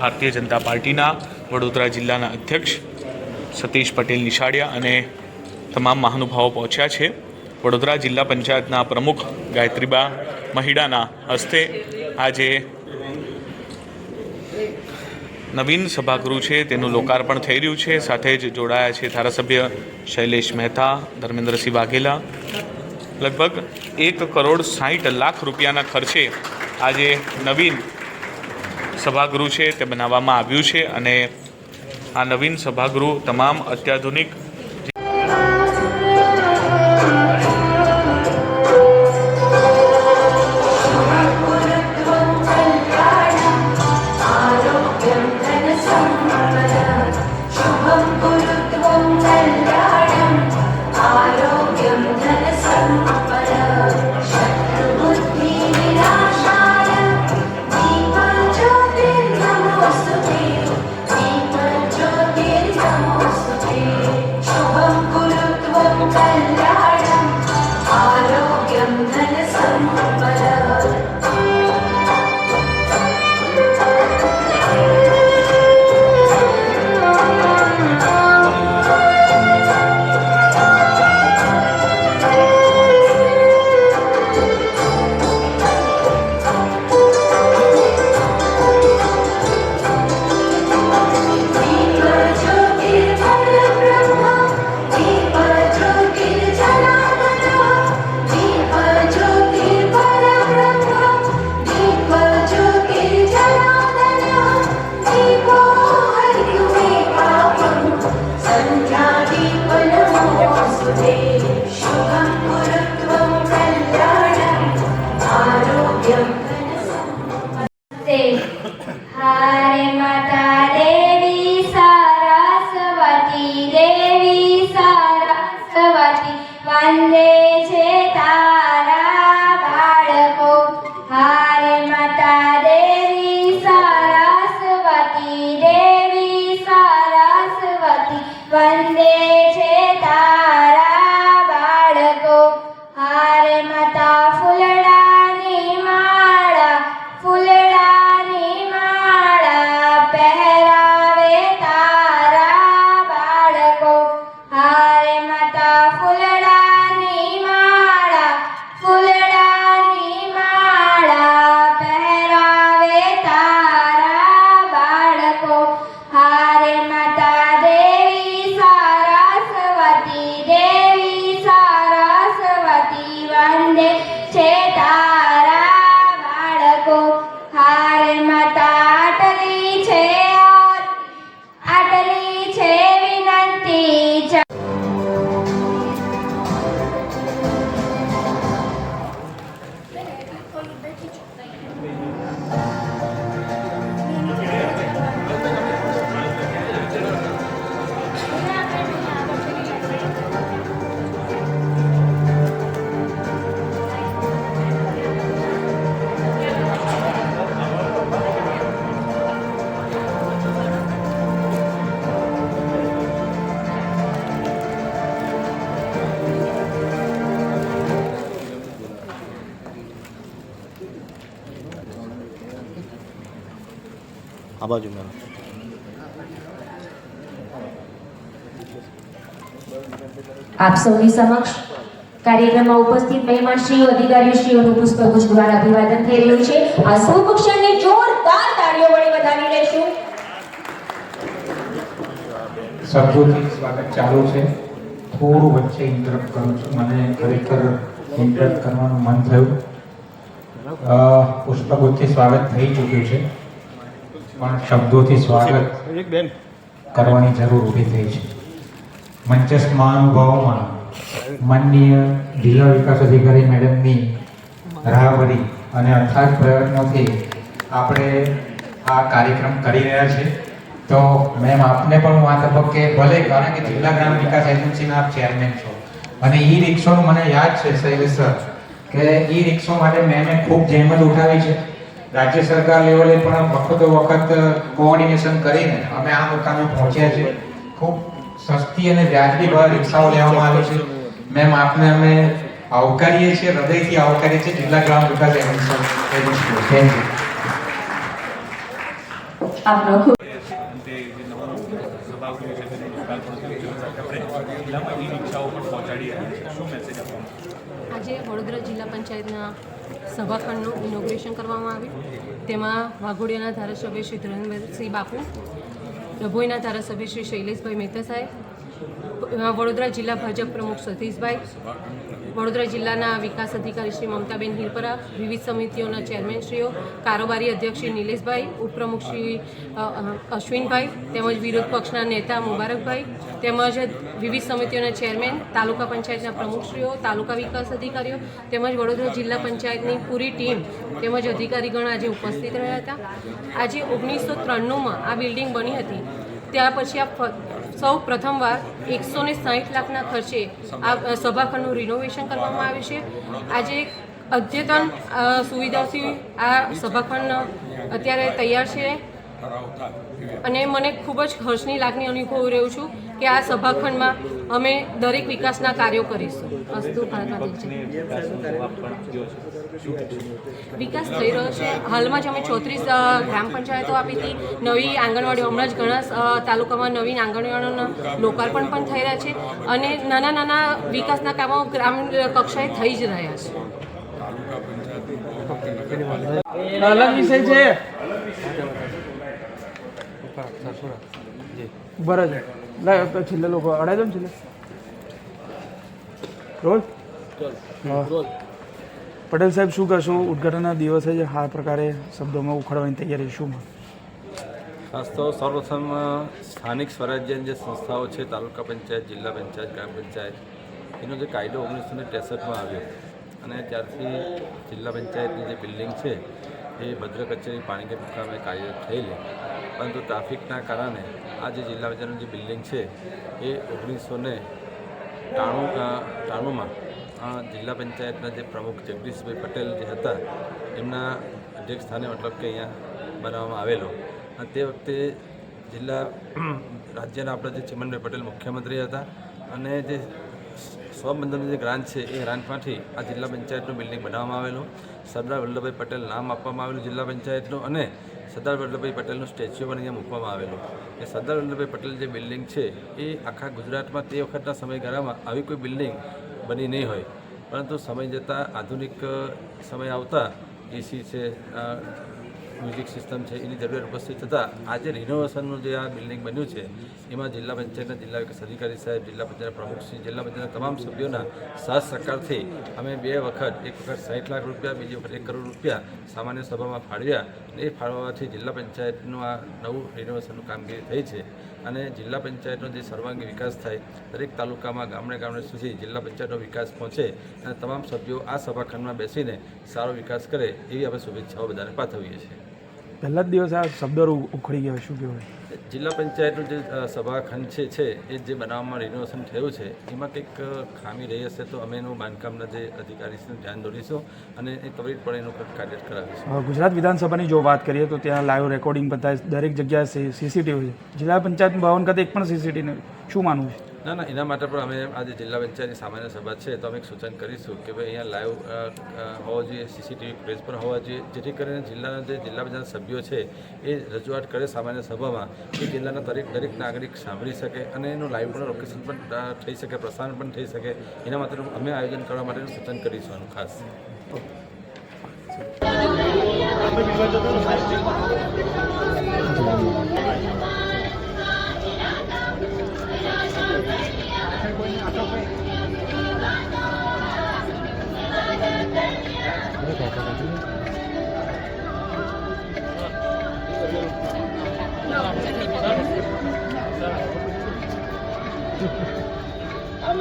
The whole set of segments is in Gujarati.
ભારતીય જનતા પાર્ટીના વડોદરા જિલ્લાના અધ્યક્ષ સતીશ પટેલ નિશાળિયા અને તમામ મહાનુભાવો પહોંચ્યા છે. વડોદરા જિલ્લા પંચાયતના પ્રમુખ ગાયત્રીબા મહિડાના હસ્તે આજે નવીન સભાગૃહ છે, તેનું લોકાર્પણ થઈ રહ્યું છે. સાથે જ જોડાયા છે ધારાસભ્ય શૈલેષ મહેતા, ધર્મેન્દ્રસિંહ વાઘેલા. લગભગ એક કરોડ સાહીઠ લાખ રૂપિયાના ખર્ચે આજે નવીન સભાગૃહ છે તે બનાવવામાં આવ્યું છે અને આ નવીન સભાગૃહ તમામ અત્યાધુનિક આ બાજુ મેળો આપ સૌની સમક્ષ કાર્યક્રમમાં ઉપસ્થિત મહેમાનશ્રીઓ અધિકારીશ્રીઓનું પુષ્પગુચ્છ દ્વારા અભિવાદન થઈ રહ્યું છે. આ શુભ ક્ષણને જોરદાર તાળીઓ વડે વધાવી લેશું. શબ્દોથી સ્વાગત ચાલુ છે. થોડું વચ્ચે ઇન્ટરપ્ટ કરું છું. મને ખરેખર ઇન્ટરપ્ટ કરવાનું મન થયું. પુષ્પગુચ્છથી સ્વાગત થઈ ચૂક્યું છે. પણ શબ્દોથી સ્વાગત કરવાની જરૂર ઊભી થઈ છે. મંચસ્થ મહાનુભાવોમાં માનનીય જિલ્લા વિકાસ અધિકારી મેડમની રાહબરી અને અથાગ પ્રયત્નોથી આપણે આ કાર્યક્રમ કરી રહ્યા છીએ તો મેમ આપને પણ હું આ તબક્કે ભલે કારણ કે જિલ્લા ગ્રામ વિકાસ એજન્સીના આપ ચેરમેન છો. અને ઈ રિક્ષોનું મને યાદ છે શૈલેષ સર કે ઈ રિક્ષો માટે મેમે ખૂબ જહેમત ઉઠાવી છે. રાજ્ય સરકાર લેવલે પણ વખતો વખત કોઓર્ડિનેશન કરીને અમે આ મુકામે પહોંચ્યા છે. ખૂબ સસ્તી અને વ્યાજબી ભાવે રિક્ષાઓ લેવામાં આવે છે. મેમ આપને અમે આવકારીએ છીએ હૃદયથી આવકારીએ છીએ. જિલ્લા ગ્રામ વિકાસ એજન્સી થેન્ક યુ આપનો ખૂબ આજે વડોદરા જિલ્લા પંચાયતના સભાખંડનું ઇનોગ્રેશન કરવામાં આવ્યું. તેમાં વાઘોડિયાના ધારાસભ્ય શ્રી ધીરેન્દ્રસિંહ બાપુ ડભોઈના ધારાસભ્ય શ્રી શૈલેષભાઈ મહેતા સાહેબ, વડોદરા જિલ્લા ભાજપ પ્રમુખ સતીશભાઈ વડોદરા જિલ્લાના વિકાસ અધિકારી શ્રી મમતાબેન હિરપરા, વિવિધ સમિતિઓના ચેરમેનશ્રીઓ, કારોબારી અધ્યક્ષ શ્રી નિલેશભાઈ, ઉપપ્રમુખ શ્રી અશ્વિનભાઈ, તેમજ વિરોધ પક્ષના નેતા મુબારકભાઈ, તેમજ વિવિધ સમિતિઓના ચેરમેન, તાલુકા પંચાયતના પ્રમુખશ્રીઓ, તાલુકા વિકાસ અધિકારીઓ, તેમજ વડોદરા જિલ્લા પંચાયતની પૂરી ટીમ, તેમજ અધિકારીગણ આજે ઉપસ્થિત રહ્યા હતા. આજે ઓગણીસો ત્રાણુંમાં આ બિલ્ડિંગ બની હતી. ત્યાર પછી આ સૌ પ્રથમવાર એકસો ને સાહીઠ લાખના ખર્ચે આ સભાખંડનું રિનોવેશન કરવામાં આવ્યું છે. આજે અદ્યતન સુવિધાથી આ સભાખંડ અત્યારે તૈયાર છે. અને મને ખૂબ જ હર્ષની લાગણી અનુભવી રહ્યું છું કે આ સભાખંડમાં અમે દરેક વિકાસના કાર્યો કરીશું. અસ્તુ. વિકાસ થઈ રહ્યો છે. હાલમાં જ અમે ચોત્રીસ ગ્રામ પંચાયતો આપી હતી. નવી આંગણવાડીઓ હમણાં જ ઘણા તાલુકામાં નવીન આંગણવાડીઓના લોકાર્પણ પણ થઈ રહ્યા છે અને નાના નાના વિકાસના કામો ગ્રામ કક્ષાએ થઈ જ રહ્યા છે. અલગ વિષય છે. બરાબર છેલ્લે લોકો અડાઈ દો ને છેલ્લે રોલ હા. પટેલ સાહેબ શું કહેશો ઉદઘાટનના દિવસે જે આ પ્રકારે શબ્દોમાં ઉખડવાની તૈયારી શું ખાસ તો સર્વપ્રથમ અ, સ્થાનિક સ્વરાજ્યની જે સંસ્થાઓ છે તાલુકા પંચાયત જિલ્લા પંચાયત ગ્રામ પંચાયત એનો જે કાયદો ઓગણીસો ને ત્રેસઠમાં આવ્યો અને ત્યારથી જિલ્લા પંચાયતની જે બિલ્ડિંગ છે એ ભદ્ર કચેરી પાણીગેટ મુકામે કાર્યરત થયેલી પરંતુ ટ્રાફિકના કારણે આ જે જિલ્લા બજારનું જે બિલ્ડિંગ છે, એ ઓગણીસો ને ટાણું ટાણુંમાં જિલ્લા પંચાયતના જે પ્રમુખ જગદીશભાઈ પટેલ જે હતા, એમના અધ્યક્ષ સ્થાને મતલબ કે અહીંયા બનાવવામાં આવેલો. અને તે વખતે જિલ્લા રાજ્યના આપણા જે ચિમનભાઈ પટેલ મુખ્યમંત્રી હતા અને જે સ્વબંધનની જે ગ્રાન્ટ છે, એ ગ્રાન્ટમાંથી આ જિલ્લા પંચાયતનું બિલ્ડિંગ બનાવવામાં આવેલું. સરદાર વલ્લભભાઈ પટેલ નામ આપવામાં આવેલું જિલ્લા પંચાયતનું અને સરદાર વલ્લભભાઈ પટેલનું સ્ટેચ્યુ પણ અહીંયા મૂકવામાં આવેલું. એ સરદાર વલ્લભભાઈ પટેલ જે બિલ્ડિંગ છે, એ આખા ગુજરાતમાં તે વખતના સમયગાળામાં આવી કોઈ બિલ્ડિંગ બની નહીં હોય. પરંતુ સમય જતાં આધુનિક સમય આવતા એસી છે મ્યુઝિક સિસ્ટમ છે, એની જરૂરિયાત ઉપસ્થિત થતાં આજે રિનોવેશનનું જે આ બિલ્ડિંગ બન્યું છે, એમાં જિલ્લા પંચાયતના જિલ્લા વિકાસ અધિકારી સાહેબ, જિલ્લા પંચાયત પ્રમુખશ્રી જિલ્લા પંચાયતના તમામ સભ્યોના સાથ સહકારથી અમે બે વખત, એક વખત સાઠ લાખ રૂપિયા, બીજી વખત એક કરોડ રૂપિયા સામાન્ય સભામાં ફાળવ્યા એ ફાળવવાથી જિલ્લા પંચાયતનું આ નવું રિનોવેશનનું કામગીરી થઈ છે. અને જિલ્લા પંચાયતનો જે સર્વાંગી વિકાસ થાય, દરેક તાલુકામાં ગામડે ગામડે સુધી જિલ્લા પંચાયતનો વિકાસ પહોંચે અને તમામ સભ્યો આ સભાખંડમાં બેસીને સારો વિકાસ કરે એવી અમે શુભેચ્છાઓ બધાને પાઠવીએ છીએ. પહેલા જ દિવસે આ શબ્દો ઉખડી ગયા શું કહેવાય? જિલ્લા પંચાયતનું જે સભાખંડ છે છે એ જે બનાવવામાં રિનોવેશન થયું છે એમાં કંઈક ખામી રહી હશે તો અમે એનું બાંધકામના જે અધિકારી છે ધ્યાન દોરીશું અને એ ત્વરિતપણે એનું કાર્ય કરાવીશું. ગુજરાત વિધાનસભાની જો વાત કરીએ તો ત્યાં લાઈવ રેકોર્ડિંગ બધા દરેક જગ્યાએ સીસીટીવી છે. જિલ્લા પંચાયત ભવન ખાતે એક પણ સીસીટીવી શું માનવું છે? ના ના એના માટે પણ અમે આજે જિલ્લા પંચાયતની સામાન્ય સભા છે તો અમે એક સૂચન કરીશું કે ભાઈ અહીંયા લાઈવ હોવો જોઈએ સીસીટીવી ફૂટેજ પણ હોવા જોઈએ જેથી કરીને જિલ્લાના જે જિલ્લા પંચાયત સભ્યો છે એ રજૂઆત કરે સામાન્ય સભામાં. એ જિલ્લાના દરેક દરેક નાગરિક સાંભળી શકે અને એનું લાઈવ પણ લોકેશન પણ થઈ શકે, પ્રસારણ પણ થઈ શકે. એના માટે અમે આયોજન કરવા માટે સૂચન કરીશું આનું ખાસ.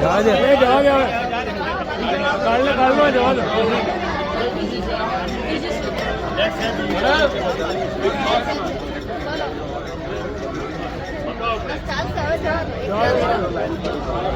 જવા દે જવા દે કાલે કાલમાં જવા દે ચાલ જવા દો.